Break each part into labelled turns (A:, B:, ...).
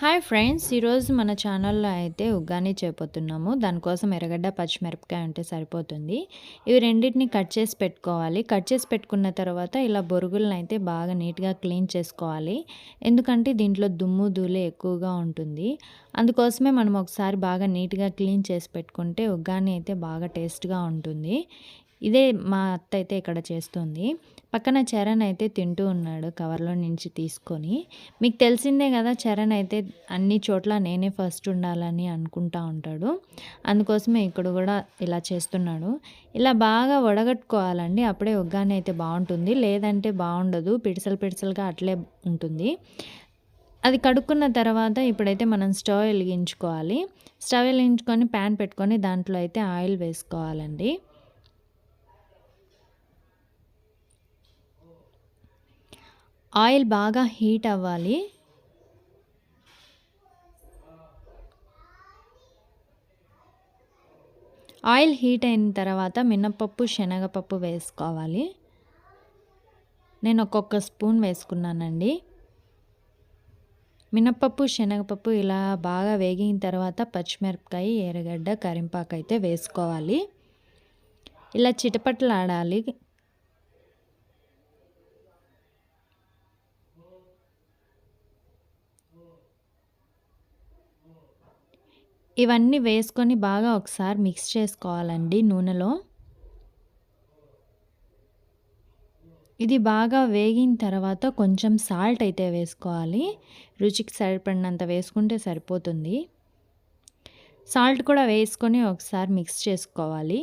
A: Hi friends ఈరోజు మన ఛానల్లో అయితే ఉగ్గాని చేయబోతున్నాము దానికోసం ఎర్రగడ్డ పచ్చిమిరపకాయ ఉంటే సరిపోతుంది. ఇవి రెండింటిని కట్ చేసి పెట్టుకోవాలి. కట్ చేసి పెట్టుకున్న తర్వాత ఇలా బొరుగులను అయితే బాగా నీట్గా క్లీన్ చేసుకోవాలి. ఎందుకంటే దీంట్లో దుమ్ము ధూళి ఎక్కువగా ఉంటుంది. అందుకోసమే మనం ఒకసారి బాగా నీట్గా క్లీన్ చేసి పెట్టుకుంటే ఉగ్గాని అయితే బాగా టేస్ట్గా ఉంటుంది. ఇదే మా అత్త అయితే ఇక్కడ చేస్తుంది. పక్కన చరణ్ అయితే తింటూ ఉన్నాడు కవర్లో నుంచి తీసుకొని. మీకు తెలిసిందే కదా చరణ్ అయితే అన్ని చోట్ల నేనే ఫస్ట్ ఉండాలని అనుకుంటా ఉంటాడు. అందుకోసమే ఇక్కడ కూడా ఇలా చేస్తున్నాడు. ఇలా బాగా వడగట్టుకోవాలండి. అప్పుడే ఒగ్గాని అయితే బాగుంటుంది. లేదంటే బాగుండదు. పిడిసలు పిడిసలుగా అట్లే ఉంటుంది. అది కడుక్కున్న తర్వాత ఇప్పుడైతే మనం స్టవ్ వెలిగించుకోవాలి. స్టవ్ వెలిగించుకొని ప్యాన్ పెట్టుకొని దాంట్లో అయితే ఆయిల్ వేసుకోవాలండి. ఆయిల్ బాగా హీట్ అవ్వాలి. ఆయిల్ హీట్ అయిన తర్వాత మినపప్పు శనగపప్పు వేసుకోవాలి. నేను ఒక్కొక్క స్పూన్ వేసుకున్నానండి. మినపప్పు శనగపప్పు ఇలా బాగా వేగిన తర్వాత పచ్చిమిరపకాయ ఎర్రగడ్డ కరింపాకు అయితే వేసుకోవాలి. ఇలా చిటపట్లాడాలి. ఇవన్నీ వేసుకొని బాగా ఒకసారి మిక్స్ చేసుకోవాలండి నూనెలో. ఇది బాగా వేగిన తర్వాత కొంచెం సాల్ట్ అయితే వేసుకోవాలి. రుచికి సరిపడినంత వేసుకుంటే సరిపోతుంది. సాల్ట్ కూడా వేసుకొని ఒకసారి మిక్స్ చేసుకోవాలి.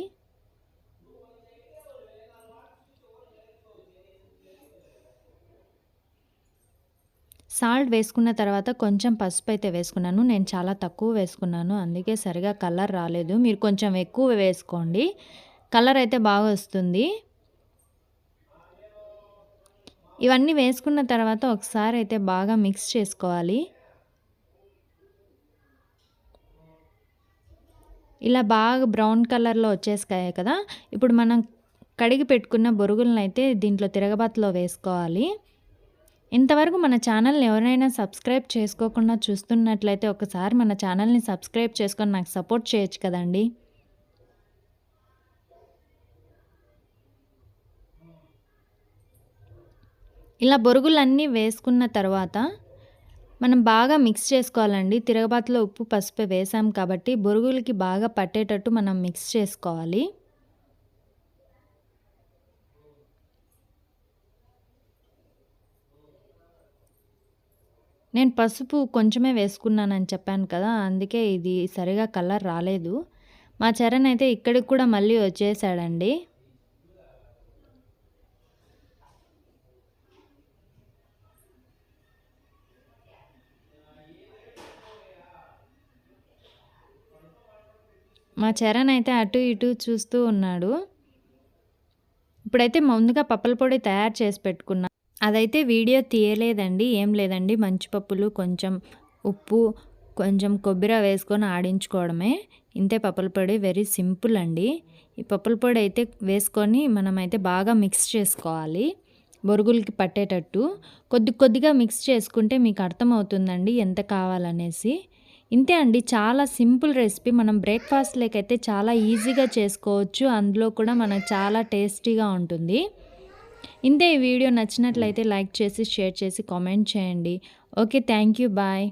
A: సాల్ట్ వేసుకున్న తర్వాత కొంచెం పసుపు అయితే వేసుకున్నాను. నేను చాలా తక్కువ వేసుకున్నాను. అందుకే సరిగా కలర్ రాలేదు. మీరు కొంచెం ఎక్కువ వేసుకోండి. కలర్ అయితే బాగా వస్తుంది. ఇవన్నీ వేసుకున్న తర్వాత ఒకసారి అయితే బాగా మిక్స్ చేసుకోవాలి. ఇలా బాగా బ్రౌన్ కలర్లో వచ్చేసాయి కదా. ఇప్పుడు మనం కడిగి పెట్టుకున్న బొరుగులను అయితే దీంట్లో తిరగబాతులో వేసుకోవాలి. ఇంతవరకు మన ఛానల్ని ఎవరైనా సబ్స్క్రైబ్ చేసుకోకుండా చూస్తున్నట్లయితే ఒకసారి మన ఛానల్ని సబ్స్క్రైబ్ చేసుకొని నాకు సపోర్ట్ చేయొచ్చు కదండి. ఇలా బొరుగులన్నీ వేసుకున్న తర్వాత మనం బాగా మిక్స్ చేసుకోవాలండి. తిరగబాతులో ఉప్పు పసుపు వేసాం కాబట్టి బొరుగులకి బాగా పట్టేటట్టు మనం మిక్స్ చేసుకోవాలి. నేను పసుపు కొంచెమే వేసుకున్నానని చెప్పాను కదా అందుకే ఇది సరిగా కలర్ రాలేదు. మా చరణ్ అయితే ఇక్కడికి కూడా మళ్ళీ వచ్చేసాడండి. మా చరణ్ అయితే అటు ఇటు చూస్తూ ఉన్నాడు. ఇప్పుడైతే ముందుగా పప్పల పొడి తయారు చేసి పెట్టుకున్నాను అదైతే వీడియో తీయలేదండి ఏం లేదండి. మంచిపప్పులు కొంచెం ఉప్పు కొంచెం కొబ్బరి వేసుకొని ఆడించుకోవడమే. ఇంతే పప్పుల పొడి వెరీ సింపుల్ అండి. ఈ పప్పుల పొడి అయితే వేసుకొని మనమైతే బాగా మిక్స్ చేసుకోవాలి బొరుగులకి పట్టేటట్టు. కొద్ది కొద్దిగా మిక్స్ చేసుకుంటే మీకు అర్థమవుతుందండి ఎంత కావాలనేసి. ఇంతే అండి చాలా సింపుల్ రెసిపీ. మనం బ్రేక్ఫాస్ట్ లేకైతే చాలా ఈజీగా చేసుకోవచ్చు. అందులో కూడా మనకు చాలా టేస్టీగా ఉంటుంది. ఇంతే ఈ వీడియో నచ్చినట్లయితే లైక్ చేసి షేర్ చేసి కామెంట్ చేయండి. Okay thank you bye.